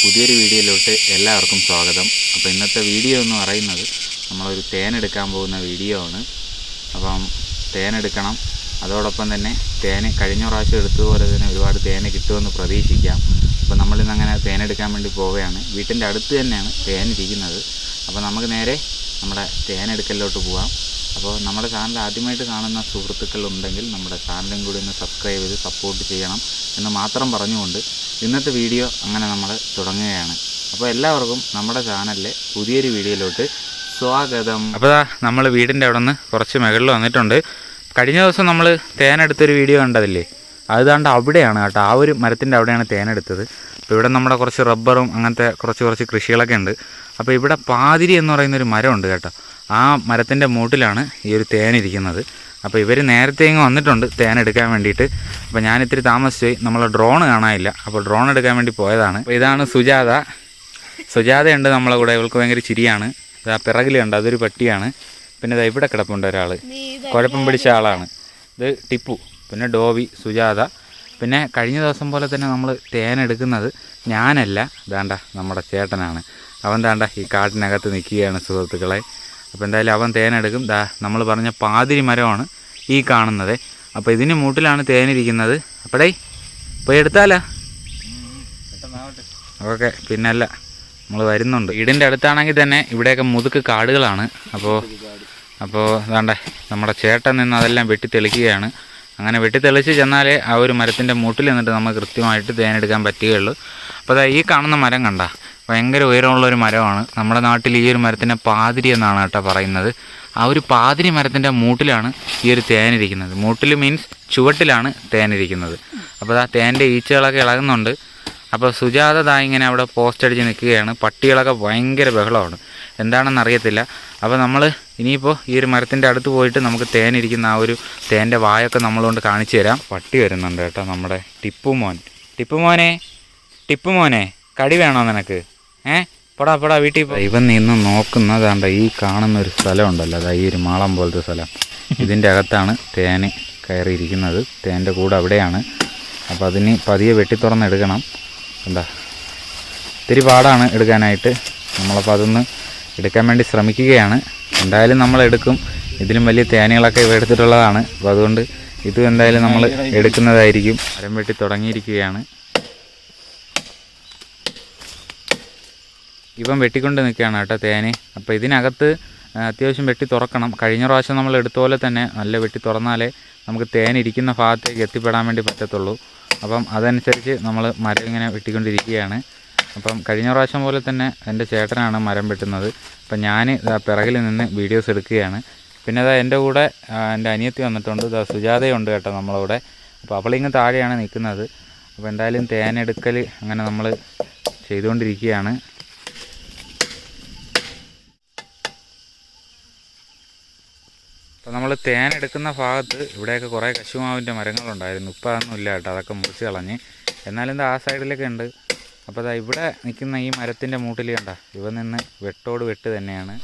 പുതിയൊരു വീഡിയോയിലോട്ട് എല്ലാവർക്കും സ്വാഗതം. അപ്പോൾ ഇന്നത്തെ വീഡിയോ എന്ന് പറയുന്നത് നമ്മളൊരു തേനെടുക്കാൻ പോകുന്ന വീഡിയോ ആണ്. അപ്പം തേനെടുക്കണം അതോടൊപ്പം തന്നെ തേന് കഴിഞ്ഞ പ്രാവശ്യം എടുത്തതുപോലെ തന്നെ ഒരുപാട് തേന് കിട്ടുമെന്ന് പ്രതീക്ഷിക്കാം. അപ്പോൾ നമ്മളിന്ന് അങ്ങനെ തേനെടുക്കാൻ വേണ്ടി പോവുകയാണ്. വീട്ടിന്റെ അടുത്ത് തന്നെയാണ് തേൻ ഇരിക്കുന്നത്. അപ്പോൾ നമുക്ക് നേരെ നമ്മുടെ തേനെടുക്കലിലോട്ട് പോവാം. അപ്പോൾ നമ്മുടെ ചാനൽ ആദ്യമായിട്ട് കാണുന്ന സുഹൃത്തുക്കൾ ഉണ്ടെങ്കിൽ നമ്മുടെ ചാനലും കൂടി ഒന്ന് സബ്സ്ക്രൈബ് ചെയ്ത് സപ്പോർട്ട് ചെയ്യണം എന്ന് മാത്രം പറഞ്ഞുകൊണ്ട് ഇന്നത്തെ വീഡിയോ അങ്ങനെ നമ്മൾ തുടങ്ങുകയാണ്. അപ്പോൾ എല്ലാവർക്കും നമ്മുടെ ചാനലിലെ പുതിയൊരു വീഡിയോയിലോട്ട് സ്വാഗതം. അപ്പോൾ നമ്മൾ വീടിന്റെ അവിടെ നിന്ന് കുറച്ച് മുകളിൽ വന്നിട്ടുണ്ട്. കഴിഞ്ഞ ദിവസം നമ്മൾ തേനെടുത്തൊരു വീഡിയോ കണ്ടതില്ലേ? അതുകൊണ്ട് അവിടെയാണ് കേട്ടോ. ആ ഒരു മരത്തിന്റെ അവിടെയാണ് തേനെടുത്തത്. അപ്പോൾ ഇവിടെ നമ്മുടെ കുറച്ച് റബ്ബറും അങ്ങനത്തെ കുറച്ച് കുറച്ച് കൃഷികളൊക്കെ ഉണ്ട്. അപ്പോൾ ഇവിടെ പാതിരി എന്ന് പറയുന്നൊരു മരമുണ്ട് കേട്ടോ. ആ മരത്തിന്റെ മൂട്ടിലാണ് ഈ ഒരു തേനിരിക്കുന്നത് അപ്പോൾ ഇവർ നേരത്തെ ഇങ്ങ് വന്നിട്ടുണ്ട് തേൻ എടുക്കാൻ വേണ്ടിയിട്ട്. അപ്പോൾ ഞാൻ ഇത്തിരി താമസിച്ചു പോയി നമ്മൾ ഡ്രോൺ കാണാനില്ല. അപ്പോൾ ഡ്രോൺ എടുക്കാൻ വേണ്ടി പോയതാണ്. അപ്പോൾ ഇതാണ് സുജാത. സുജാതയുണ്ട് നമ്മളെ കൂടെ. ഇവൾക്ക് ഭയങ്കര ചിരിയാണ്. ഇതാ പിറകിലുണ്ട് അതൊരു പട്ടിയാണ്. പിന്നെ ഇതാ ഇവിടെ കിടപ്പുണ്ട് ഒരാൾ കുഴപ്പം പിടിച്ച ആളാണ്. ഇത് ടിപ്പു. പിന്നെ ഡോവി സുജാത. പിന്നെ കഴിഞ്ഞ ദിവസം പോലെ തന്നെ നമ്മൾ തേൻ എടുക്കുന്നത് ഞാനല്ല ദാണ്ട നമ്മുടെ ചേട്ടനാണ്. അവൻ ദാണ്ട ഈ കാട്ടിനകത്ത് നിൽക്കുകയാണ് സുഹൃത്തുക്കളെ. അപ്പോൾ എന്തായാലും അവൻ തേനെടുക്കും ദാ നമ്മൾ പറഞ്ഞ പാതിരി മരമാണ് ഈ കാണുന്നത്. അപ്പോൾ ഇതിന് മൂട്ടിലാണ് തേനിരിക്കുന്നത് അപ്പോഴേ പോയി എടുത്താലാ? ഓക്കെ പിന്നല്ല നമ്മൾ വരുന്നുണ്ട്. വീടിന്റെ അടുത്താണെങ്കിൽ തന്നെ ഇവിടെയൊക്കെ മുതുക്ക് കാടുകളാണ്. അപ്പോൾ അപ്പോൾ അതാണ്ടേ നമ്മുടെ ചേട്ടൻ നിന്ന് അതെല്ലാം വെട്ടിത്തെളിക്കുകയാണ് അങ്ങനെ വെട്ടി തെളിച്ച് ചെന്നാലേ ആ ഒരു മരത്തിന്റെ മൂട്ടിൽ നിന്നിട്ട് നമുക്ക് കൃത്യമായിട്ട് തേനെടുക്കാൻ പറ്റുകയുള്ളൂ. അപ്പോൾ അതാ ഈ കാണുന്ന മരം കണ്ട ഭയങ്കര ഉയരമുള്ള ഒരു മരമാണ്. നമ്മുടെ നാട്ടിൽ ഈ ഒരു മരത്തിനെ പാതിരി എന്നാണ് കേട്ടോ പറയുന്നത്. ആ ഒരു പാതിരി മരത്തിന്റെ മൂട്ടിലാണ് ഈ ഒരു തേനിരിക്കുന്നത് മൂട്ടിൽ മീൻസ് ചുവട്ടിലാണ് തേനിരിക്കുന്നത് അപ്പോൾ ആ തേന്റെ ഈച്ചകളൊക്കെ ഇളകുന്നുണ്ട്. അപ്പോൾ സുജാത ദാ ഇങ്ങനെ അവിടെ പോസ്റ്റ് അടിച്ച് നിൽക്കുകയാണ്. പട്ടികളൊക്കെ ഭയങ്കര ബഹളമാണ്. എന്താണെന്ന് അറിയത്തില്ല അപ്പോൾ നമ്മൾ ഇനിയിപ്പോൾ ഈ ഒരു മരത്തിന്റെ അടുത്ത് പോയിട്ട് നമുക്ക് തേനിരിക്കുന്ന ആ ഒരു തേന്റെ വായൊക്കെ നമ്മളുകൊണ്ട് കാണിച്ചു തരാം. പട്ടി വരുന്നുണ്ട് കേട്ടോ നമ്മുടെ ടിപ്പു മോൻ. ടിപ്പു മോനെ ടിപ്പു മോനെ കടി വേണോ നിനക്ക്? ഏ? പടാ പടാ വീട്ടിൽ പോ. ഇവൻ നിന്ന് നോക്കുന്നതാണ്ട ഈ കാണുന്ന ഒരു സ്ഥലം ഉണ്ടല്ലോ അതാ ഈ ഒരു മാളം പോലത്തെ സ്ഥലം. ഇതിന്റെ അകത്താണ് തേന് കയറിയിരിക്കുന്നത്. തേന്റെ കൂടെ അവിടെയാണ്. അപ്പോൾ അതിന് പതിയെ വെട്ടി തുറന്നെടുക്കണം. എന്താ? ഇത്തിരി പാടാണ് എടുക്കാനായിട്ട്. നമ്മളപ്പോൾ അതൊന്ന് എടുക്കാൻ വേണ്ടി ശ്രമിക്കുകയാണ്. എന്തായാലും നമ്മൾ എടുക്കും. ഇതിലും വലിയ തേനുകളൊക്കെ ഇവ എടുത്തിട്ടുള്ളതാണ്. അപ്പോൾ അതുകൊണ്ട് ഇത് എന്തായാലും നമ്മൾ എടുക്കുന്നതായിരിക്കും. മരം വെട്ടി തുടങ്ങിയിരിക്കുകയാണ്. ഇവൻ വെട്ടിക്കൊണ്ട് നിൽക്കുകയാണ് കേട്ടോ തേനെ. അപ്പോൾ ഇതിനകത്ത് അത്യാവശ്യം വെട്ടി തുറക്കണം. കഴിഞ്ഞ പ്രാവശ്യം നമ്മൾ എടുത്ത പോലെ തന്നെ നല്ല വെട്ടി തുറന്നാലേ നമുക്ക് തേൻ ഇരിക്കുന്ന ഭാഗത്തേക്ക് എത്തിപ്പെടാൻ വേണ്ടി പറ്റത്തുള്ളൂ. അപ്പം അതനുസരിച്ച് നമ്മൾ മരം ഇങ്ങനെ വെട്ടിക്കൊണ്ടിരിക്കുകയാണ്. അപ്പം കഴിഞ്ഞ പ്രാവശ്യം പോലെ തന്നെ എന്റെ ചേട്ടനാണ് മരം വെട്ടുന്നത്. അപ്പം ഞാൻ പിറകിൽ നിന്ന് വീഡിയോസ് എടുക്കുകയാണ്. പിന്നെ അതാ എന്റെ കൂടെ എന്റെ അനിയത്തി വന്നിട്ടുണ്ട്. ഇതാ സുജാതയുണ്ട് കേട്ടോ നമ്മളവിടെ. അപ്പോൾ അവളിങ്ങ് താഴെയാണ് നിൽക്കുന്നത്. അപ്പോൾ എന്തായാലും തേനെടുക്കൽ അങ്ങനെ നമ്മൾ ചെയ്തുകൊണ്ടിരിക്കുകയാണ്. അപ്പോൾ നമ്മൾ തേൻ എടുക്കുന്ന ഭാഗത്ത് ഇവിടെയൊക്കെ കുറേ കശുമാവിന്റെ മരങ്ങളുണ്ടായിരുന്നു. ഇപ്പോൾ അതൊന്നും ഇല്ല കേട്ടോ അതൊക്കെ മുറിച്ച് കളഞ്ഞ്. എന്നാലും ഇത് ആ സൈഡിലൊക്കെ ഉണ്ട്. അപ്പോൾ അതാ ഇവിടെ നിൽക്കുന്ന ഈ മരത്തിന്റെ മൂട്ടിൽ കണ്ട ഇവ നിന്ന് വെട്ടോട് വെട്ട് തന്നെയാണ്.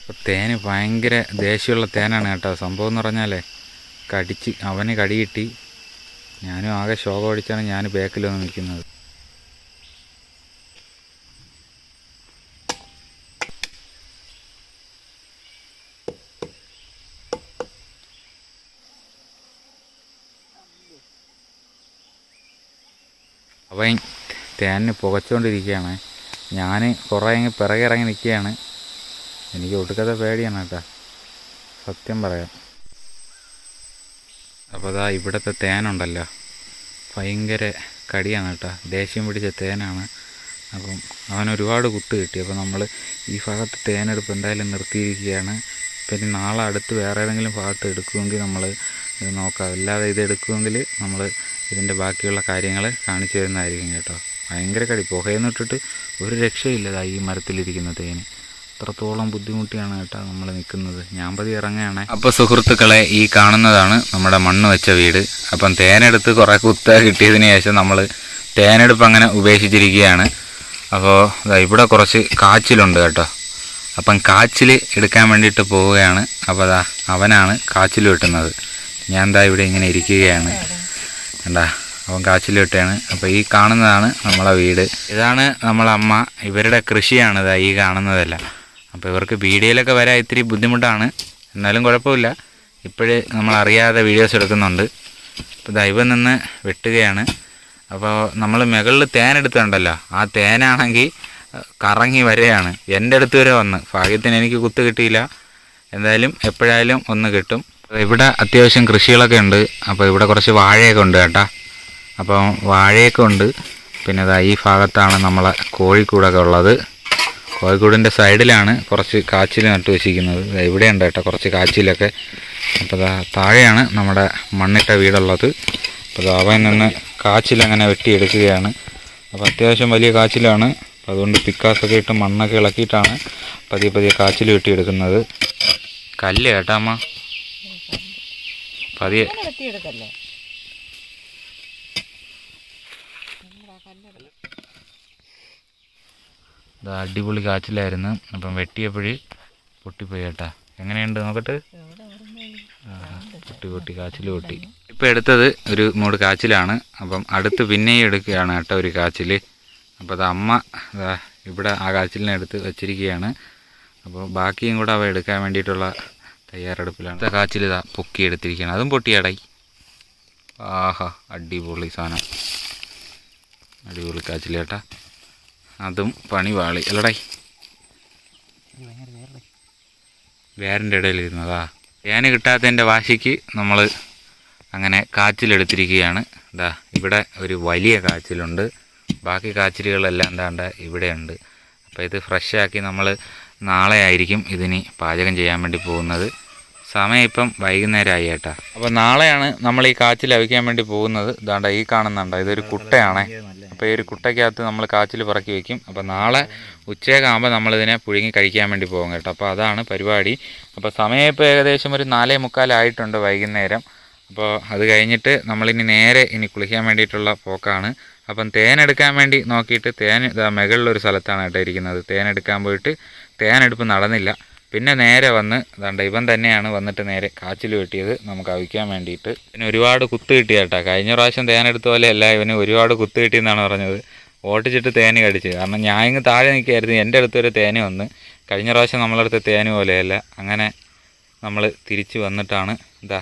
അപ്പോൾ തേന് ഭയങ്കര ദേഷ്യമുള്ള തേനാണ് കേട്ടോ. സംഭവം എന്ന് പറഞ്ഞാലേ കടിച്ച് അവന് കടി കിട്ടി. ഞാനും ആകെ ശോകം അടിച്ചാണ് ഞാൻ ബാക്കിൽ വന്ന് നിൽക്കുന്നത്. അവൻ തേനിന് പുകച്ചുകൊണ്ടിരിക്കുകയാണ്. ഞാൻ കുറേ പിറകെ ഇറങ്ങി നിൽക്കുകയാണ്. എനിക്ക് ഒടുക്കത്തെ പേടിയാണ് കേട്ടോ. സത്യം പറയാം. അപ്പോൾ അതാ ഇവിടുത്തെ തേനുണ്ടല്ലോ ഭയങ്കര കടിയാണ് കേട്ടോ. ദേഷ്യം പിടിച്ച തേനാണ് അപ്പം അവൻ ഒരുപാട് കുത്ത് കിട്ടി. അപ്പോൾ നമ്മൾ ഈ ഭാഗത്ത് തേനെടുപ്പ് എന്തായാലും നിർത്തിയിരിക്കുകയാണ്. പിന്നെ നാളെ അടുത്ത് വേറെ ഏതെങ്കിലും ഭാഗത്ത് എടുക്കുമെങ്കിൽ നമ്മൾ നോക്കാം. അല്ലാതെ ഇത് എടുക്കുമെങ്കിൽ നമ്മൾ ഇതിന്റെ ബാക്കിയുള്ള കാര്യങ്ങൾ കാണിച്ചു തരുന്നതായിരിക്കും കേട്ടോ. ഭയങ്കര കടി. പുകയെന്ന് ഇട്ടിട്ട് ഒരു രക്ഷയില്ല ഈ മരത്തിലിരിക്കുന്ന തേന്. അത്രത്തോളം ബുദ്ധിമുട്ടിയാണ് കേട്ടോ നമ്മൾ നിൽക്കുന്നത്. ഞാൻ പതി ഇറങ്ങുകയാണ്. അപ്പോൾ സുഹൃത്തുക്കളെ ഈ കാണുന്നതാണ് നമ്മുടെ മണ്ണ് വെച്ച വീട്. അപ്പം തേനെടുത്ത് കുറേ കുത്ത കിട്ടിയതിന് ശേഷം നമ്മൾ തേനെടുപ്പ് അങ്ങനെ ഉപേക്ഷിച്ചിരിക്കുകയാണ്. അപ്പോൾ ഇവിടെ കുറച്ച് കാച്ചിലുണ്ട് കേട്ടോ. അപ്പം കാച്ചിൽ എടുക്കാൻ വേണ്ടിയിട്ട് പോവുകയാണ്. അപ്പോൾ അതാ അവനാണ് കാച്ചിൽ വെട്ടുന്നത്. ഞാൻ എന്താ ഇവിടെ ഇങ്ങനെ ഇരിക്കുകയാണ്. കണ്ടാ അവൻ കാച്ചിൽ വെട്ടുകയാണ് അപ്പോൾ ഈ കാണുന്നതാണ് നമ്മളെ വീട്. ഇതാണ് നമ്മളെ അമ്മ. ഇവരുടെ കൃഷിയാണ് ഇതാ ഈ കാണുന്നതല്ല. അപ്പോൾ ഇവർക്ക് വീഡിയോയിലൊക്കെ വരാൻ ഇത്തിരി ബുദ്ധിമുട്ടാണ്. എന്നാലും കുഴപ്പമില്ല. ഇപ്പോഴേ നമ്മൾ അറിയാതെ വീഡിയോസ് എടുക്കുന്നുണ്ട്. അപ്പോൾ ദൈവം നിന്ന് വെട്ടുകയാണ്. അപ്പോൾ നമ്മൾ മുകളിൽ തേൻ എടുത്തുണ്ടല്ലോ ആ തേനാണെങ്കിൽ കറങ്ങി വരെയാണ്. എന്റെ അടുത്ത് വരെ വന്ന്. ഭാഗ്യത്തിന് എനിക്ക് കുത്ത് കിട്ടിയില്ല. എന്തായാലും എപ്പോഴായാലും ഒന്ന് കിട്ടും. ഇവിടെ അത്യാവശ്യം കൃഷികളൊക്കെ ഉണ്ട്. അപ്പോൾ ഇവിടെ കുറച്ച് വാഴയൊക്കെ ഉണ്ട് കേട്ടാ. അപ്പം വാഴയൊക്കെ ഉണ്ട്. പിന്നെ ദാ ഈ ഭാഗത്താണ് നമ്മളെ കോഴിക്കൂടൊക്കെ ഉള്ളത്. കോഴിക്കൂടിന്റെ സൈഡിലാണ് കുറച്ച് കാച്ചിൽ നട്ടു വെച്ചിരിക്കുന്നത്. ഇവിടെയുണ്ട് കേട്ടോ കുറച്ച് കാച്ചിലൊക്കെ. അപ്പോൾ താഴെയാണ് നമ്മുടെ മണ്ണിട്ട വീടുള്ളത്. അപ്പോൾ അവൻ നിന്ന് കാച്ചിലങ്ങനെ വെട്ടിയെടുക്കുകയാണ്. അപ്പോൾ അത്യാവശ്യം വലിയ കാച്ചിലാണ്. അതുകൊണ്ട് പിക്കാസൊക്കെ ഇട്ട് മണ്ണൊക്കെ ഇളക്കിയിട്ടാണ് പതിയെ പതിയെ കാച്ചിൽ വെട്ടിയെടുക്കുന്നത്. കല്ല് കേട്ടോ അമ്മ. പതിയെ. വെട്ടിയെടുക്കല്ലേ ഇത് അടിപൊളി കാച്ചിലായിരുന്നു അപ്പം വെട്ടിയപ്പോഴ് പൊട്ടിപ്പോയി കേട്ടാ. എങ്ങനെയുണ്ട് നോക്കട്ട്? പൊട്ടി പൊട്ടി കാച്ചിൽ പൊട്ടി. ഇപ്പം എടുത്തത് ഒരു മൂട് കാച്ചിലാണ്. അപ്പം അടുത്ത് പിന്നെയും എടുക്കുകയാണ് കേട്ടോ ഒരു കാച്ചിൽ അപ്പോൾ അത് അമ്മ ഇവിടെ ആ കാച്ചിലിനെ എടുത്ത് വച്ചിരിക്കുകയാണ്. അപ്പോൾ ബാക്കിയും കൂടെ അവ എടുക്കാൻ വേണ്ടിയിട്ടുള്ള തയ്യാറെടുപ്പിലാണ്. കാച്ചിൽ ഇതാ പൊക്കി എടുത്തിരിക്കുകയാണ് അതും പൊട്ടിയാടായി ആഹാ അടിപൊളി സാധനം. അടിപൊളി കാച്ചിൽ കേട്ടാ അതും പണി വാളി. അല്ലടായി വേറിന്റെ ഇടയിൽ ഇരുന്നതാ തേന് കിട്ടാത്തതിന്റെ വാശിക്ക് നമ്മൾ അങ്ങനെ കാച്ചിലെടുത്തിരിക്കുകയാണ്. ഇതാ ഇവിടെ ഒരു വലിയ കാച്ചിലുണ്ട്. ബാക്കി കാച്ചിലുകളെല്ലാം എന്താണ്ട് ഇവിടെയുണ്ട്. അപ്പോൾ ഇത് ഫ്രഷാക്കി നമ്മൾ നാളെ ആയിരിക്കും ഇതിന് പാചകം ചെയ്യാൻ വേണ്ടി പോകുന്നത്. സമയം ഇപ്പം വൈകുന്നേരമായി കേട്ടാ അപ്പോൾ നാളെയാണ് നമ്മൾ ഈ കാച്ചിൽ അവിക്കാൻ വേണ്ടി പോകുന്നത്. ഇതാണ്ട ഈ കാണുന്നുണ്ടോ? ഇതൊരു കുട്ടയാണേ. അപ്പോൾ ഈ ഒരു കുട്ടയ്ക്കകത്ത് നമ്മൾ കാച്ചിൽ പറക്കി വെക്കും. അപ്പോൾ നാളെ ഉച്ചയൊക്കെ നമ്മളിതിനെ പുഴുങ്ങി കഴിക്കാൻ വേണ്ടി പോകും കേട്ടോ. അപ്പോൾ അതാണ് പരിപാടി. അപ്പോൾ സമയം ഇപ്പോൾ ഏകദേശം ഒരു നാലേ മുക്കാലായിട്ടുണ്ട് വൈകുന്നേരം. അപ്പോൾ അത് കഴിഞ്ഞിട്ട് നമ്മളിനി നേരെ ഇനി കുളിക്കാൻ വേണ്ടിയിട്ടുള്ള പോക്കാണ്. അപ്പം തേൻ എടുക്കാൻ വേണ്ടി നോക്കിയിട്ട് തേൻ ഇതാ മുകളിലൊരു സ്ഥലത്താണ് കേട്ടോ ഇരിക്കുന്നത്. തേനെടുക്കാൻ പോയിട്ട് തേനെടുപ്പ് നടന്നില്ല. പിന്നെ നേരെ വന്ന് ദാണ്ട ഇവൻ തന്നെയാണ് വന്നിട്ട് നേരെ കാച്ചിൽ വെട്ടിയത് നമുക്ക് അവിക്കാൻ വേണ്ടിയിട്ട്. പിന്നെ ഒരുപാട് കുത്ത് കിട്ടിയ കേട്ടോ കഴിഞ്ഞ പ്രാവശ്യം തേനെടുത്ത പോലെയല്ല ഇവന് ഒരുപാട് കുത്ത് കിട്ടിയെന്നാണ് പറഞ്ഞത്. ഓട്ടിച്ചിട്ട് തേന് കടിച്ച്. കാരണം ഞാൻ ഇങ്ങ് താഴെ നിൽക്കുകയായിരുന്നു എന്റെ അടുത്ത് ഒരു തേന് വന്ന്. കഴിഞ്ഞ പ്രാവശ്യം നമ്മളടുത്ത് തേന് പോലെയല്ല. അങ്ങനെ നമ്മൾ തിരിച്ച് വന്നിട്ടാണ് എന്താ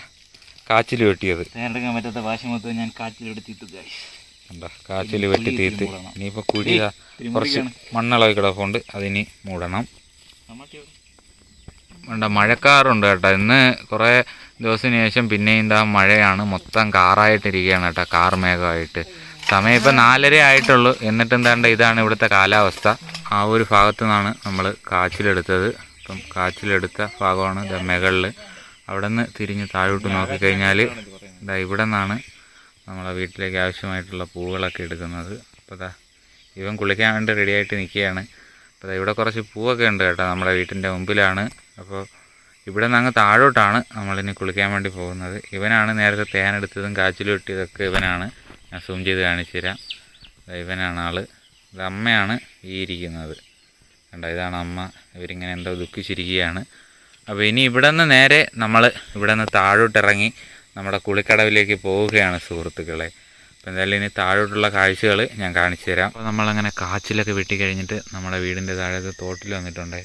കാച്ചിൽ വെട്ടിയത്. തേനെടുക്കാൻ പറ്റാത്ത വാശി മൊത്തം ഞാൻ കണ്ടോ കാച്ചിൽ വെട്ടി തീർത്ത്. ഇനിയിപ്പോൾ കുഴി കുറച്ച് മണ്ണിളകി കിടപ്പുണ്ട്. അതിനി മൂടണം. വേണ്ട മഴക്കാറുണ്ട് കേട്ടോ. ഇന്ന് കുറേ ദിവസത്തിന് ശേഷം പിന്നെയും എന്താ മഴയാണ്. മൊത്തം കാറായിട്ടിരിക്കുകയാണ് കേട്ടോ കാർ മേഘമായിട്ട്. സമയം ഇപ്പം നാലര ആയിട്ടുള്ളൂ. എന്നിട്ട് എന്താണ്ട് ഇതാണ് ഇവിടുത്തെ കാലാവസ്ഥ. ആ ഒരു ഭാഗത്തു നിന്നാണ് നമ്മൾ കാച്ചിലെടുത്തത്. ഇപ്പം കാച്ചിലെടുത്ത ഭാഗമാണ് ഇത് മുകളിൽ അവിടെ നിന്ന് തിരിഞ്ഞ് താഴോട്ട് നോക്കിക്കഴിഞ്ഞാൽ ഇതാ ഇവിടെ നിന്നാണ് നമ്മളെ വീട്ടിലേക്ക് ആവശ്യമായിട്ടുള്ള പൂവുകളൊക്കെ എടുക്കുന്നത്. അപ്പോൾ ഇതാ ഇവൻ കുളിക്കാൻ വേണ്ടി റെഡിയായിട്ട് നിൽക്കുകയാണ്. അപ്പോൾ ഇവിടെ കുറച്ച് പൂവൊക്കെ ഉണ്ട് കേട്ടോ നമ്മുടെ വീട്ടിന്റെ മുമ്പിലാണ്. അപ്പോൾ ഇവിടെ നിന്ന് അങ്ങ് താഴോട്ടാണ് നമ്മളിനി കുളിക്കാൻ വേണ്ടി പോകുന്നത്. ഇവനാണ് നേരത്തെ തേനെടുത്തതും കാച്ചിലും ഇട്ടിയതൊക്കെ ഇവനാണ്. ഞാൻ സൂം ചെയ്ത് കാണിച്ചു തരാം. ഇവനാണ് ആൾ ഇത് അമ്മയാണ് ഈ ഇരിക്കുന്നത്. കണ്ട ഇതാണ് അമ്മ. ഇവരിങ്ങനെ എന്തോ ദുഃഖിച്ചിരിക്കുകയാണ്. അപ്പോൾ ഇനി ഇവിടെ നിന്ന് നേരെ നമ്മൾ ഇവിടെ നിന്ന് താഴോട്ടിറങ്ങി നമ്മുടെ കുളിക്കടവിലേക്ക് പോവുകയാണ് സുഹൃത്തുക്കളെ. അപ്പോൾ എന്തായാലും ഇനി താഴോട്ടുള്ള കാഴ്ചകൾ ഞാൻ കാണിച്ചു തരാം. അപ്പോൾ നമ്മളങ്ങനെ കാച്ചിലൊക്കെ വെട്ടി കഴിഞ്ഞിട്ട് നമ്മുടെ വീടിന്റെ താഴത്തെ തോട്ടിൽ വന്നിട്ടുണ്ട്.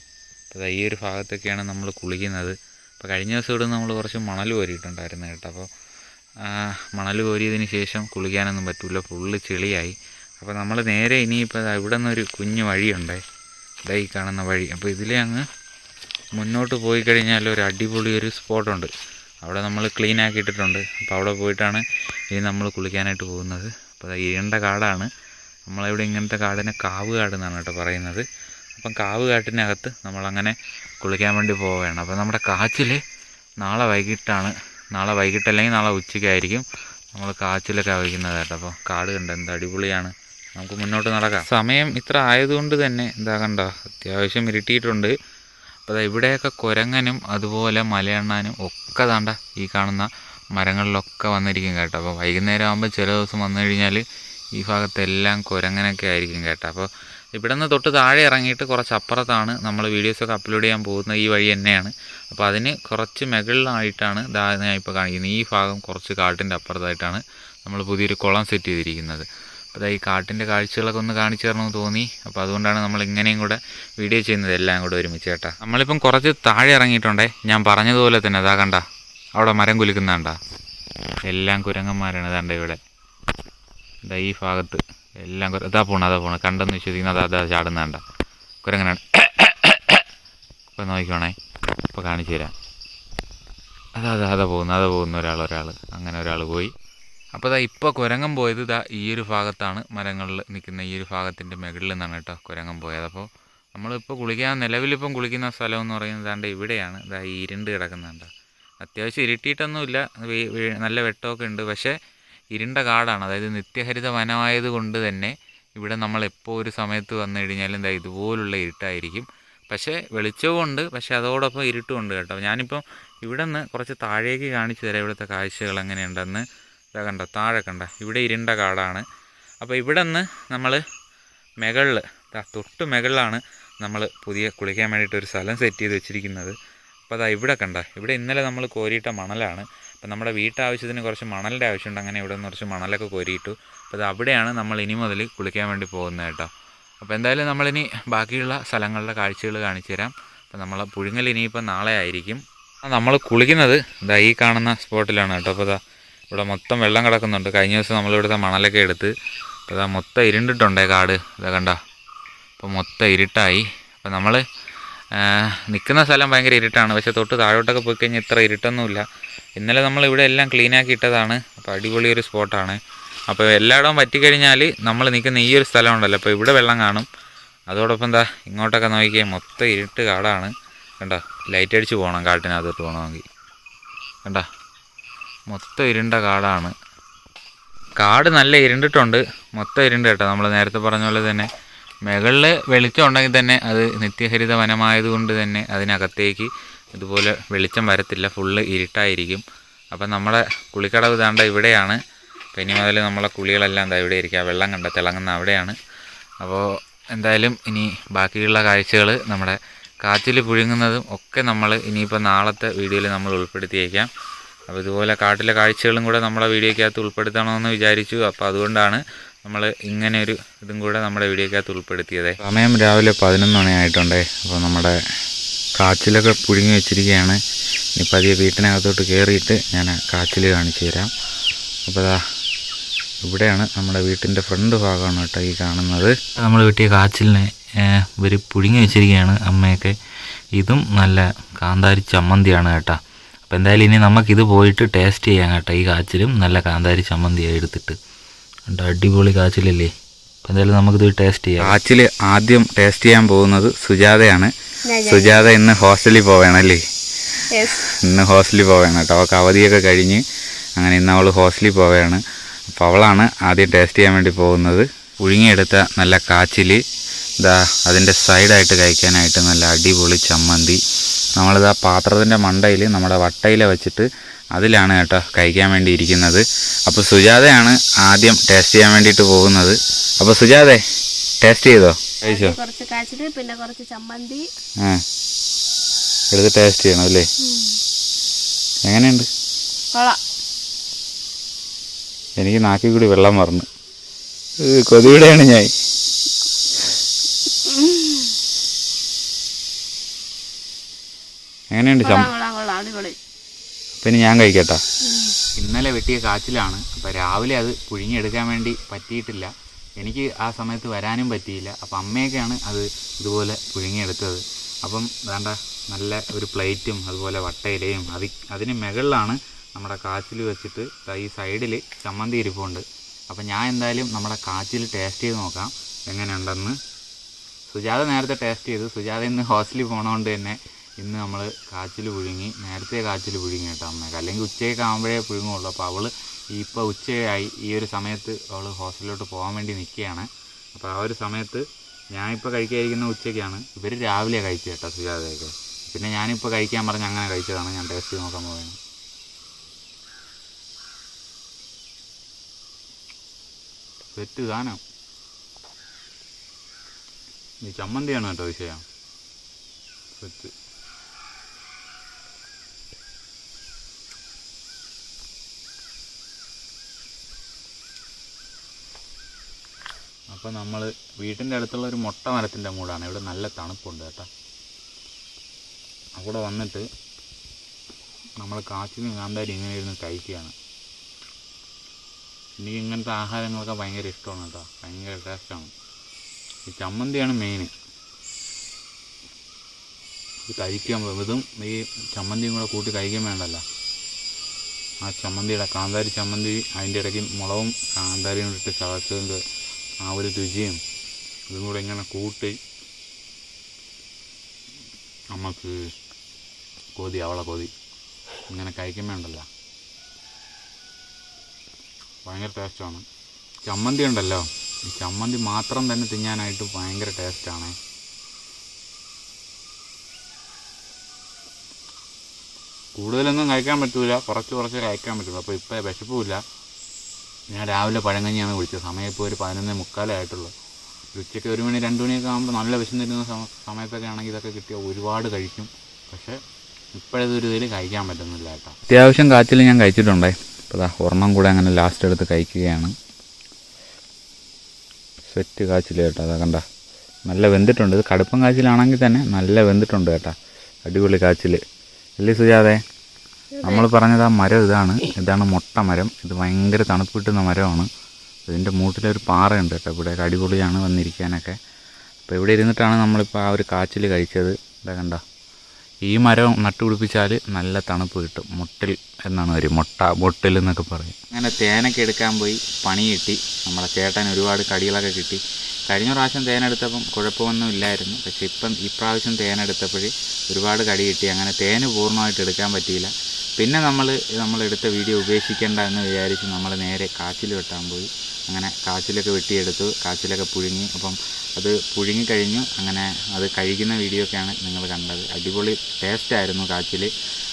അപ്പോൾ ഈ ഒരു ഭാഗത്തൊക്കെയാണ് നമ്മൾ കുളിക്കുന്നത്. അപ്പോൾ കഴിഞ്ഞ ദിവസം ഇവിടെ നമ്മൾ കുറച്ച് മണൽ കോരിയിട്ടുണ്ടായിരുന്നു കേട്ടോ. അപ്പോൾ മണൽ കോരിയതിന് ശേഷം കുളിക്കാനൊന്നും പറ്റില്ല ഫുള്ള് ചെളിയായി. അപ്പോൾ നമ്മൾ നേരെ ഇനിയിപ്പോൾ ഇവിടെ നിന്നൊരു കുഞ്ഞു വഴിയുണ്ട്. ഇതാ ഈ കാണുന്ന വഴി. അപ്പോൾ ഇതിലേ അങ്ങ് മുന്നോട്ട് പോയി കഴിഞ്ഞാൽ ഒരു അടിപൊളി ഒരു സ്പോട്ടുണ്ട്. അവിടെ നമ്മൾ ക്ലീൻ ആക്കിയിട്ടിട്ടുണ്ട് അപ്പോൾ അവിടെ പോയിട്ടാണ് ഇനി നമ്മൾ കുളിക്കാനായിട്ട് പോകുന്നത്. അപ്പോൾ ഇരുണ്ട കാടാണ്. നമ്മളിവിടെ ഇങ്ങനത്തെ കാടിനെ കാവ് കാട് എന്നാണ് കേട്ടോ പറയുന്നത്. അപ്പം കാവ് കാട്ടിനകത്ത് നമ്മളങ്ങനെ കുളിക്കാൻ വേണ്ടി പോവുകയാണ്. അപ്പോൾ നമ്മുടെ കാച്ചിൽ നാളെ വൈകിട്ടാണ്. നാളെ വൈകിട്ട് അല്ലെങ്കിൽ നാളെ ഉച്ചയ്ക്കായിരിക്കും നമ്മൾ കാച്ചിലൊക്കെ കേട്ടോ അപ്പോൾ കാട് കണ്ട? എന്ത് അടിപൊളിയാണ്. നമുക്ക് മുന്നോട്ട് നടക്കാം. സമയം ഇത്ര ആയതുകൊണ്ട് തന്നെ എന്താ കണ്ട? അത്യാവശ്യം ഇരുട്ടിയിട്ടുണ്ട്. അപ്പോൾ അതാ ഇവിടെയൊക്കെ കുരങ്ങനും അതുപോലെ മലയണ്ണാനും ഒക്കെ താണ്ട ഈ കാണുന്ന മരങ്ങളിലൊക്കെ വന്നിരിക്കും കേട്ടോ. അപ്പോൾ വൈകുന്നേരം ആകുമ്പോൾ ചില ദിവസം വന്നു കഴിഞ്ഞാൽ ഈ ഭാഗത്തെല്ലാം കുരങ്ങനൊക്കെ ആയിരിക്കും കേട്ടോ. അപ്പോൾ ഇവിടെ നിന്ന് തൊട്ട് താഴെ ഇറങ്ങിയിട്ട് കുറച്ച് അപ്പുറത്താണ് നമ്മൾ വീഡിയോസൊക്കെ അപ്ലോഡ് ചെയ്യാൻ പോകുന്നത് ഈ വഴി തന്നെയാണ്. അപ്പോൾ അതിന് കുറച്ച് മുകളിലായിട്ടാണ് ദാ ഞാൻ ഇപ്പോൾ കാണിക്കുന്നത്. ഈ ഭാഗം കുറച്ച് കാട്ടിന്റെ അപ്പുറത്തായിട്ടാണ് നമ്മൾ പുതിയൊരു കുളം സെറ്റ് ചെയ്തിരിക്കുന്നത്. അപ്പോൾ ഈ കാട്ടിന്റെ കാഴ്ചകളൊക്കെ ഒന്ന് കാണിച്ചു തരണമെന്ന് തോന്നി. അപ്പോൾ അതുകൊണ്ടാണ് നമ്മൾ ഇങ്ങനെയും കൂടെ വീഡിയോ ചെയ്യുന്നത്. എല്ലാം കൂടെ ഒരുമിച്ച് കേട്ടാ. നമ്മളിപ്പം കുറച്ച് താഴെ ഇറങ്ങിയിട്ടുണ്ടേ. ഞാൻ പറഞ്ഞതുപോലെ തന്നെ അതാ കണ്ട അവിടെ മരം കുലുക്കുന്ന എല്ലാം കുരങ്ങന്മാരാണ് ഇതാണ്ട് ഇവിടെ. ഈ ഭാഗത്ത്. എല്ലാം അതാ പോണ അതാ പോണ കണ്ടെന്ന് വിശ്വസിക്കുന്ന അതാ അതാ ചാടുന്ന കണ്ട കുരങ്ങനാണ് ഇപ്പം നോക്കിക്കോണേ. ഇപ്പോൾ കാണിച്ചു തരാം. അതാ അതാ അതാ പോകുന്നു അതാ പോകുന്നു ഒരാൾ ഒരാൾ അങ്ങനെ ഒരാൾ പോയി. അപ്പോൾ അതാ ഇപ്പോൾ കുരങ്ങൻ പോയത് ഇതാ ഈ ഒരു ഭാഗത്താണ്. മരങ്ങളിൽ നിൽക്കുന്ന ഈ ഒരു ഭാഗത്തിന്റെ മുകളിൽ നിന്നാണ് കേട്ടോ കുരങ്ങൻ പോയത്. അപ്പോൾ നമ്മളിപ്പോൾ കുളിക്കാൻ നിലവിലിപ്പം കുളിക്കുന്ന സ്ഥലം എന്ന് പറയുന്നത് ദാണ്ട് ഇവിടെയാണ്. ഇതാ ഈ ഇരുണ്ട് കിടക്കുന്നുണ്ട് അത്യാവശ്യം ഇരുട്ടിയിട്ടൊന്നുമില്ല. നല്ല വെട്ടമൊക്കെ ഉണ്ട്. പക്ഷേ ഇരുണ്ട കാടാണ്. അതായത് നിത്യഹരിത വനമായത് കൊണ്ട് തന്നെ ഇവിടെ നമ്മൾ എപ്പോൾ ഒരു സമയത്ത് വന്നു കഴിഞ്ഞാലും എന്താ ഇതുപോലുള്ള ഇരുട്ടായിരിക്കും. പക്ഷേ വെളിച്ചവും ഉണ്ട്. പക്ഷേ അതോടൊപ്പം ഇരുട്ടും ഉണ്ട് കേട്ടോ. ഞാനിപ്പം ഇവിടെ നിന്ന് കുറച്ച് താഴേക്ക് കാണിച്ചു തരാം ഇവിടുത്തെ കാഴ്ചകൾ എങ്ങനെയുണ്ടെന്ന്. ഇതാ കണ്ട താഴെ കണ്ട. ഇവിടെ ഇരുണ്ട കാടാണ്. അപ്പോൾ ഇവിടെ നിന്ന് നമ്മൾ മുകളിൽ തൊട്ട് മുകളിലാണ് നമ്മൾ പുതിയ കുളിക്കാൻ വേണ്ടിയിട്ട് ഒരു സ്ഥലം സെറ്റ് ചെയ്ത് വെച്ചിരിക്കുന്നത്. അപ്പോൾ അതാ ഇവിടെ കണ്ട. ഇവിടെ ഇന്നലെ നമ്മൾ കോരിയിട്ട മണലാണ്. അപ്പോൾ നമ്മുടെ വീട്ടാവശ്യത്തിന് കുറച്ച് മണലിന്റെ ആവശ്യമുണ്ട്. അങ്ങനെ ഇവിടെ നിന്ന് കുറച്ച് മണലൊക്കെ കോരിയിട്ടു. അപ്പോൾ അത് അവിടെയാണ് നമ്മൾ ഇനി മുതൽ കുളിക്കാൻ വേണ്ടി പോകുന്നത് കേട്ടോ. അപ്പോൾ എന്തായാലും നമ്മളിനി ബാക്കിയുള്ള സ്ഥലങ്ങളുടെ കാഴ്ചകൾ കാണിച്ചു തരാം. അപ്പോൾ നമ്മളെ പുഴുങ്ങൽ ഇനിയിപ്പോൾ നാളെ ആയിരിക്കും. നമ്മൾ കുളിക്കുന്നത് ഇതാ ഈ കാണുന്ന സ്പോട്ടിലാണ് കേട്ടോ. അപ്പോൾ ഇതാ ഇവിടെ മൊത്തം വെള്ളം കിടക്കുന്നുണ്ട്. കഴിഞ്ഞ ദിവസം നമ്മളിവിടുത്തെ മണലൊക്കെ എടുത്ത് അപ്പോൾ ഇതാ മൊത്തം ഇരുണ്ടിട്ടുണ്ടേ കാട്. ഇതാ കണ്ട? അപ്പോൾ മൊത്തം ഇരുട്ടായി. അപ്പോൾ നമ്മൾ നിൽക്കുന്ന സ്ഥലം ഭയങ്കര ഇരുട്ടാണ്. പക്ഷെ തൊട്ട് താഴോട്ടൊക്കെ പോയി കഴിഞ്ഞാൽ ഇത്ര ഇരുട്ടൊന്നുമില്ല. ഇന്നലെ നമ്മൾ ഇവിടെ എല്ലാം ക്ലീനാക്കി ഇട്ടതാണ്. അപ്പോൾ അടിപൊളി ഒരു സ്പോട്ടാണ് അപ്പോൾ എല്ലായിടവും പറ്റിക്കഴിഞ്ഞാൽ നമ്മൾ നിൽക്കുന്ന ഈ ഒരു സ്ഥലം ഉണ്ടല്ലോ. അപ്പോൾ ഇവിടെ വെള്ളം കാണും. അതോടൊപ്പം എന്താ ഇങ്ങോട്ടൊക്കെ നോക്കിയാൽ മൊത്തം ഇരുട്ട് കാടാണ്. കണ്ടോ? ലൈറ്റ് അടിച്ച് പോകണം കാട്ടിനകത്തോട്ട് പോകണമെങ്കിൽ കണ്ടോ? മൊത്തം ഇരുണ്ട കാടാണ്. കാട് നല്ല ഇരുണ്ടിട്ടുണ്ട്. മൊത്തം ഇരുണ്ട് കേട്ടോ. നമ്മൾ നേരത്തെ പറഞ്ഞ പോലെ തന്നെ മുകളിൽ വെളിച്ചം ഉണ്ടെങ്കിൽ തന്നെ അത് നിത്യഹരിത വനമായതുകൊണ്ട് തന്നെ അതിനകത്തേക്ക് ഇതുപോലെ വെളിച്ചം വരത്തില്ല. ഫുള്ള് ഇരുട്ടായിരിക്കും. അപ്പം നമ്മുടെ കുളിക്കടവ് ഇതാണ്ട ഇവിടെയാണ്. ഇനി മുതൽ നമ്മളെ കുളികളെല്ലാം എന്താ ഇവിടെ ഇരിക്കുക വെള്ളം കണ്ട തിളങ്ങുന്ന അവിടെയാണ്. അപ്പോൾ എന്തായാലും ഇനി ബാക്കിയുള്ള കാഴ്ചകൾ നമ്മുടെ കാറ്റിൽ പുഴുങ്ങുന്നതും ഒക്കെ നമ്മൾ ഇനിയിപ്പോൾ നാളത്തെ വീഡിയോയിൽ നമ്മൾ ഉൾപ്പെടുത്തിയേക്കാം. അപ്പോൾ ഇതുപോലെ കാട്ടിലെ കാഴ്ചകളും കൂടെ നമ്മളെ വീഡിയോയ്ക്കകത്ത് ഉൾപ്പെടുത്തണമെന്ന് വിചാരിച്ചു. അപ്പോൾ അതുകൊണ്ടാണ് നമ്മൾ ഇങ്ങനെ ഒരു ഇതും കൂടെ നമ്മുടെ വീഡിയോക്കകത്ത് ഉൾപ്പെടുത്തിയത്. സമയം രാവിലെ പതിനൊന്ന് മണിയായിട്ടുണ്ടേ അപ്പോൾ നമ്മുടെ കാച്ചിലൊക്കെ പുഴുങ്ങി വെച്ചിരിക്കുകയാണ്. ഇനി പതിയെ വീട്ടിനകത്തോട്ട് കയറിയിട്ട് ഞാൻ കാച്ചിൽ കാണിച്ചു തരാം. അപ്പോൾ അതാ ഇവിടെയാണ് നമ്മുടെ വീട്ടിന്റെ ഫ്രണ്ട് ഭാഗമാണ് കേട്ടോ ഈ കാണുന്നത്. നമ്മൾ കിട്ടിയ കാച്ചിലിനെ ഇവർ പുഴുങ്ങി വെച്ചിരിക്കുകയാണ് അമ്മയൊക്കെ. ഇതും നല്ല കാന്താരി ചമ്മന്തിയാണ് കേട്ടോ. അപ്പോൾ എന്തായാലും ഇനി നമുക്കിത് പോയിട്ട് ടേസ്റ്റ് ചെയ്യാം കേട്ടോ ഈ കാച്ചിലും. നല്ല കാന്താരി ചമ്മന്തിയായി എടുത്തിട്ട്. കണ്ടോ? അടിപൊളി കാച്ചിലല്ലേ? എന്തായാലും എന്തായാലും നമുക്കിത് ടേസ്റ്റ് ചെയ്യാം. കാച്ചിൽ ആദ്യം ടേസ്റ്റ് ചെയ്യാൻ പോകുന്നത് സുജാതയാണ്. സുജാത ഇന്ന് ഹോസ്റ്റലിൽ പോവേണല്ലേ? ഇന്ന് ഹോസ്റ്റലിൽ പോവേണം കേട്ടോ. അവൾക്ക് അവധിയൊക്കെ കഴിഞ്ഞ് അങ്ങനെ ഇന്ന് അവൾ ഹോസ്റ്റലിൽ പോവുകയാണ് അപ്പോൾ അവളാണ് ആദ്യം ടേസ്റ്റ് ചെയ്യാൻ വേണ്ടി പോകുന്നത്. പുഴുങ്ങിയെടുത്ത നല്ല കാച്ചിൽ ഇതാ അതിന്റെ സൈഡായിട്ട് കഴിക്കാനായിട്ട് നല്ല അടിപൊളി ചമ്മന്തി. നമ്മളിതാ പാത്രത്തിന്റെ മണ്ടയിൽ നമ്മുടെ വട്ടയില വെച്ചിട്ട് അതിലാണ് കേട്ടോ കഴിക്കാൻ വേണ്ടി ഇരിക്കുന്നത്. അപ്പോൾ സുജാതയാണ് ആദ്യം ടേസ്റ്റ് ചെയ്യാൻ വേണ്ടിയിട്ട് പോകുന്നത്. അപ്പോൾ സുജാതെ ടേസ്റ്റ് ചെയ്തോ? കഴിച്ചോ? കുറച്ച് പിന്നെ കുറച്ച് ചമ്മന്തി. ആ. എടുത്ത് ടേസ്റ്റ് ചെയ്യണം അല്ലേ? എങ്ങനെയുണ്ട്? എനിക്ക് നാക്കി കൂടി വെള്ളം മറന്നു കൊതിയുടെയാണ് ഞാൻ. എങ്ങനെയുണ്ട് പിന്നെ ഞാൻ കഴിക്കട്ടാ. ഇന്നലെ വെട്ടിയ കാച്ചിലാണ്. അപ്പോൾ രാവിലെ അത് പുഴുങ്ങിയെടുക്കാൻ വേണ്ടി പറ്റിയിട്ടില്ല. എനിക്ക് ആ സമയത്ത് വരാനും പറ്റിയില്ല. അപ്പം അമ്മയൊക്കെയാണ് അത് ഇതുപോലെ പുഴുങ്ങിയെടുത്തത്. അപ്പം വേണ്ട നല്ല ഒരു പ്ലേറ്റും അതുപോലെ വട്ടയിലയും അതി അതിന് മുകളിലാണ് നമ്മുടെ കാച്ചിൽ വെച്ചിട്ട് ഈ സൈഡിൽ ചമ്മന്തി ഇരിപ്പുണ്ട്. അപ്പം ഞാൻ എന്തായാലും നമ്മുടെ കാച്ചിൽ ടേസ്റ്റ് ചെയ്ത് നോക്കാം. എങ്ങനെയുണ്ടെന്ന്. സുജാത നേരത്തെ ടേസ്റ്റ് ചെയ്തു. സുജാത ഇന്ന് ഹോസ്റ്റലിൽ പോണതുകൊണ്ട് തന്നെ ഇന്ന് നമ്മൾ കാച്ചിൽ പുഴുങ്ങി നേരത്തെ കാച്ചിൽ പുഴുങ്ങി കേട്ടോ അമ്മയ്ക്ക്. അല്ലെങ്കിൽ ഉച്ചയൊക്കെ ആകുമ്പോഴേ പുഴുങ്ങുള്ളൂ. അപ്പോൾ അവൾ ഇപ്പോൾ ഉച്ചയായി. ഈ ഒരു സമയത്ത് അവൾ ഹോസ്റ്റലിലോട്ട് പോകാൻ വേണ്ടി നിൽക്കുകയാണ് അപ്പോൾ ആ ഒരു സമയത്ത് ഞാനിപ്പോൾ കഴിക്കാതിരിക്കുന്ന ഉച്ചയ്ക്കാണ്. ഇവർ രാവിലെ കഴിച്ചു കേട്ടോ സുജാതയൊക്കെ. പിന്നെ ഞാനിപ്പോൾ കഴിക്കാൻ പറഞ്ഞ് അങ്ങനെ കഴിച്ചതാണ്. ഞാൻ ടേസ്റ്റ് നോക്കാൻ പോയത് സെറ്റ് സാധനം. ഈ ചമ്മന്തിയാണ് കേട്ടോ വിഷയം? സെറ്റ്. അപ്പോൾ നമ്മൾ വീട്ടിന്റെ അടുത്തുള്ള ഒരു മുട്ട മരത്തിന്റെ മൂടാണ്. ഇവിടെ നല്ല തണുപ്പുണ്ട് കേട്ടോ. അവിടെ വന്നിട്ട് നമ്മൾ കാച്ചിലും കാന്താരി ഇങ്ങനെ ഇരുന്ന് കഴിക്കുകയാണ്. എനിക്ക് ഇങ്ങനത്തെ ആഹാരങ്ങളൊക്കെ ഭയങ്കര ഇഷ്ടമാണ് കേട്ടോ. ഭയങ്കര ടേസ്റ്റാണ് ഈ ചമ്മന്തിയാണ് മെയിൻ ഇത് കഴിക്കാൻ ഇതും ഈ ചമ്മന്തിയും കൂടെ കൂട്ടി കഴിക്കാൻ വേണ്ടല്ലോ. ആ ചമ്മന്തിയുടെ കാന്താരി ചമ്മന്തി അതിന്റെ ഇടയ്ക്ക് മുളകും കാന്താരിയും ഇട്ട് ചതച്ചതിന്റെ ആ ഒരു രുചിയും ഇതും കൂടെ ഇങ്ങനെ കൂട്ടി നമുക്ക് കൊതി അവളെ കൊതി ഇങ്ങനെ കഴിക്കുമ്പോൾ ഉണ്ടല്ലോ ഭയങ്കര ടേസ്റ്റാണ്. ചമ്മന്തി ഉണ്ടല്ലോ. ഈ ചമ്മന്തി മാത്രം തന്നെ തിന്നാനായിട്ട് ഭയങ്കര ടേസ്റ്റാണ്. കൂടുതലൊന്നും കഴിക്കാൻ പറ്റൂല. കുറച്ച് കുറച്ച് കഴിക്കാൻ പറ്റുള്ളൂ. അപ്പോൾ ഇപ്പോൾ വിശപ്പുമില്ല ഞാൻ രാവിലെ പഴങ്കഞ്ഞിയാണ് കുടിച്ചത്. സമയം ഇപ്പോൾ ഒരു പതിനൊന്നേ മുക്കാലായിട്ടുള്ളൂ ഒരു ഉച്ചയ്ക്ക് ഒരു മണി രണ്ട് മണിയൊക്കെ ആകുമ്പോൾ നല്ല വിശന്നിരുന്ന സമ- സമയത്തൊക്കെ ആണെങ്കിൽ ഇതൊക്കെ കിട്ടിയാൽ ഒരുപാട് കഴിക്കും. പക്ഷേ ഇപ്പോഴതൊരു ഇതിൽ കഴിക്കാൻ പറ്റുന്നില്ല കേട്ടോ. അത്യാവശ്യം കാച്ചിൽ ഞാൻ കഴിച്ചിട്ടുണ്ടേ. അപ്പോൾ അതാ ഒരെണ്ണം കൂടെ അങ്ങനെ ലാസ്റ്റ് എടുത്ത് കഴിക്കുകയാണ്. സെറ്റ് കാച്ചിൽ കേട്ടോ അതാ കണ്ട. നല്ല വെന്തിട്ടുണ്ട്. ഇത് കടുപ്പം കാച്ചിലാണെങ്കിൽ തന്നെ നല്ല വെന്തിട്ടുണ്ട് കേട്ടോ. അടിപൊളി കാച്ചിൽ അല്ലേ സുജാതെ? നമ്മൾ പറഞ്ഞത് ആ മരം ഇതാണ് ഇതാണ് മൊട്ട മരം. ഇത് ഭയങ്കര തണുപ്പ് കിട്ടുന്ന മരമാണ്. ഇതിന്റെ മൂട്ടിലൊരു പാറയുണ്ട് കേട്ടോ ഇവിടെ ഒരു അടിപൊളിയാണ് വന്നിരിക്കാനൊക്കെ. അപ്പോൾ ഇവിടെ ഇരുന്നിട്ടാണ് നമ്മളിപ്പോൾ ആ ഒരു കാച്ചിൽ കഴിച്ചത്. ഇതാ കണ്ട? ഈ മരം നട്ടുപിടിപ്പിച്ചാൽ നല്ല തണുപ്പ് കിട്ടും. മുട്ടിൽ എന്നാണ് വരും മുട്ട മുട്ടിൽ എന്നൊക്കെ പറയും. അങ്ങനെ തേനൊക്കെ എടുക്കാൻ പോയി പണി കിട്ടി നമ്മളെ ചേട്ടൻ ഒരുപാട് കടികളൊക്കെ കിട്ടി. കഴിഞ്ഞ പ്രാവശ്യം തേനെടുത്തപ്പം കുഴപ്പമൊന്നും ഇല്ലായിരുന്നു. പക്ഷെ ഇപ്പം ഇപ്രാവശ്യം തേനെടുത്തപ്പോഴേ ഒരുപാട് കടി കിട്ടി. അങ്ങനെ തേന് പൂർണമായിട്ട് എടുക്കാൻ പറ്റിയില്ല. പിന്നെ നമ്മൾ നമ്മളെടുത്ത വീഡിയോ ഉപേക്ഷിക്കേണ്ട എന്ന് വിചാരിച്ച് നമ്മൾ നേരെ കാച്ചിൽ വെട്ടാൻ പോയി. അങ്ങനെ കാച്ചിലൊക്കെ വെട്ടിയെടുത്തു കാച്ചിലൊക്കെ പുഴുങ്ങി. അപ്പം അത് പുഴുങ്ങി കഴിഞ്ഞു. അങ്ങനെ അത് കഴിക്കുന്ന വീഡിയോ ഒക്കെയാണ് നിങ്ങൾ കണ്ടത്. അടിപൊളി ടേസ്റ്റായിരുന്നു കാച്ചിൽ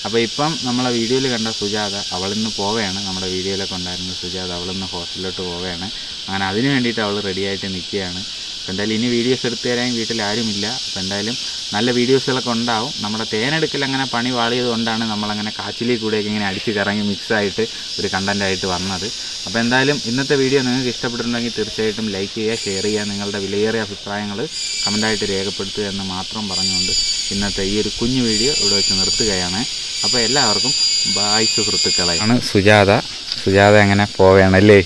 അപ്പോൾ ഇപ്പം നമ്മളെ വീഡിയോയിൽ കണ്ട സുജാത അവളിന്ന് പോവുകയാണ്. നമ്മുടെ വീഡിയോയിലൊക്കെ ഉണ്ടായിരുന്ന സുജാത അവളിന്ന് ഹോസ്റ്റലിലോട്ട് പോവുകയാണ്. അങ്ങനെ അതിന് വേണ്ടിയിട്ട് അവൾ റെഡിയായിട്ട് നിൽക്കുകയാണ്. അപ്പോൾ എന്തായാലും ഇനി വീഡിയോസ് എടുത്തു തരാൻ വീട്ടിൽ ആരുമില്ല. അപ്പോൾ എന്തായാലും നല്ല വീഡിയോസുകളൊക്കെ ഉണ്ടാവും. നമ്മുടെ തേനെടുക്കൽ അങ്ങനെ പണി വാളിയത് കൊണ്ടാണ് നമ്മളങ്ങനെ കാച്ചിലി കൂടെയൊക്കെ ഇങ്ങനെ അടിച്ച് കറങ്ങി മിക്സായിട്ട് ഒരു കണ്ടന്റായിട്ട് വന്നത്. അപ്പോൾ എന്തായാലും ഇന്നത്തെ വീഡിയോ നിങ്ങൾക്ക് ഇഷ്ടപ്പെട്ടിട്ടുണ്ടെങ്കിൽ തീർച്ചയായിട്ടും ലൈക്ക് ചെയ്യുക ഷെയർ ചെയ്യുക നിങ്ങളുടെ വിലയേറിയ അഭിപ്രായങ്ങൾ കമന്റായിട്ട് രേഖപ്പെടുത്തുക എന്ന് മാത്രം പറഞ്ഞുകൊണ്ട് ഇന്നത്തെ ഈ ഒരു കുഞ്ഞു വീഡിയോ ഇവിടെ വെച്ച് നിർത്തുകയാണ്. അപ്പോൾ എല്ലാവർക്കും ബായ് സുഹൃത്തുക്കളെ. ആണ് സുജാത സുജാത എങ്ങനെ പോവുകയാണല്ലേ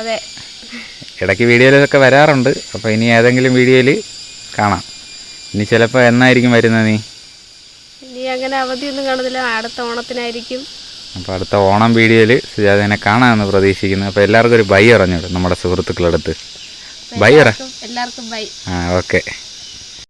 അതെ. ഇടയ്ക്ക് വീഡിയോയിലൊക്കെ വരാറുണ്ട്. അപ്പോൾ ഇനി ഏതെങ്കിലും വീഡിയോയിൽ കാണാം. ഇനി ചിലപ്പോൾ എന്നായിരിക്കും വരുന്നത് നീ? ഇനി അങ്ങനെ അവധിയൊന്നും കാണുന്നില്ല. അടുത്ത ഓണത്തിനായിരിക്കും. അപ്പോൾ അടുത്ത ഓണം വീഡിയോയിൽ സുജാതനെ കാണാമെന്ന് പ്രതീക്ഷിക്കുന്നു. അപ്പോൾ എല്ലാവർക്കും ഒരു ബൈ പറഞ്ഞു നമ്മുടെ സുഹൃത്തുക്കളടുത്ത് ബൈ പറ. എല്ലാവർക്കും ബൈ. ആ ഓക്കെ.